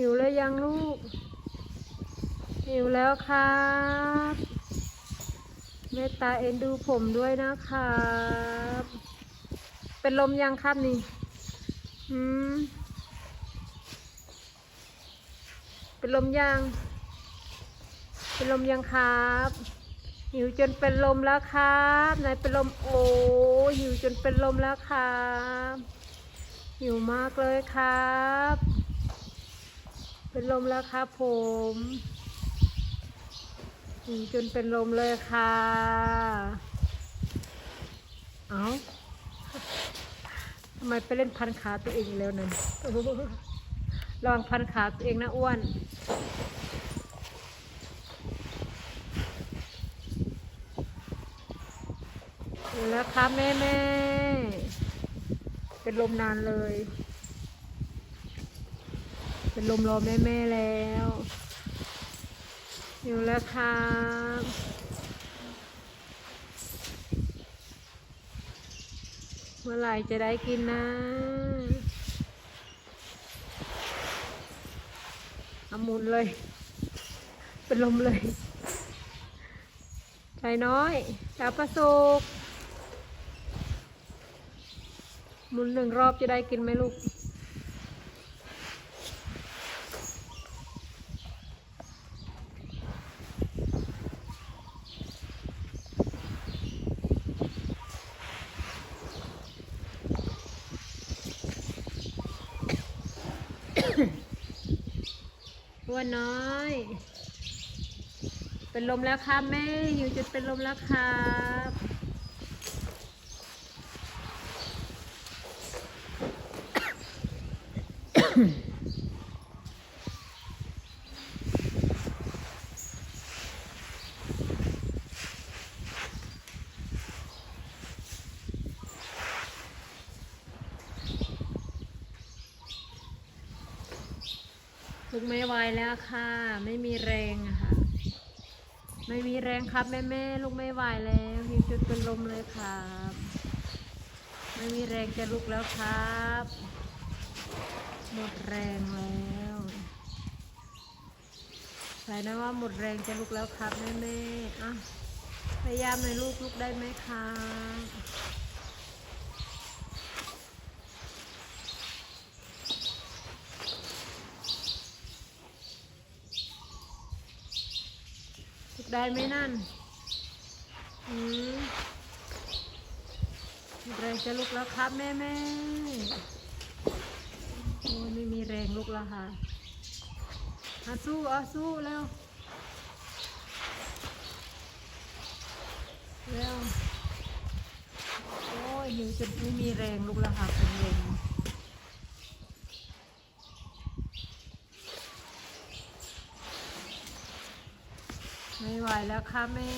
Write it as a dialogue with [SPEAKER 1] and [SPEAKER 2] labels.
[SPEAKER 1] หิวแล้วยังลูก หิวแล้วครับเมตตาเอ็นดูผมด้วยนะครับ เป็นลมยังครับนี่อืมเป็นลมยัง เป็นลมยังครับ หิวจนเป็นลมแล้วครับไหนเป็นลมโอ้หิวจนเป็นลมแล้วครับ หิวมากเลยครับ เป็นลมแล้วครับ ผมจนเป็นลมเลยค่ะ เอาทำไมไปเล่นพันขาตัวเองแล้วนั่นลองพันขาตัวเองนะอ้วน แล้วครับแม่แม่เป็นลมนานเลย เป็นลมรอแม่แม่แล้วอยู่แล้วครับเมื่อไหร่จะได้กินนะอามุนเลย เป็นลมเลยใจน้อยดาวประสุกหมุนหนึ่งรอบจะได้กินไหมลูก อ้วนน้อย เป็นลมแล้วครับแม่หิวจนเป็นลมแล้วครับ ลูกไม่ไหวแล้วค่ะ ไม่มีแรงค่ะ ไม่มีแรงครับแม่แม่ลูกไม่ไหวแล้วหิวจนเป็นลมเลยครับ ไม่มีแรงจะลุกแล้วครับ หมดแรงแล้วใส่นะว่าหมดแรงจะลุกแล้วครับแม่แม่อะพยายามหน่อยลูกลุกได้ไหมครับ ได้ไหมนั่น อืมแรงจะลุกแล้วครับแม่แม่โอ้ยไม่มีแรงลุกแล้วค่ะอาสู้อาสู้แล้วเร็วโอ้ยหิวจนไม่มีแรงลุกแล้วค่ะเป็นลม ไม่ไหวแล้วค่ะแม่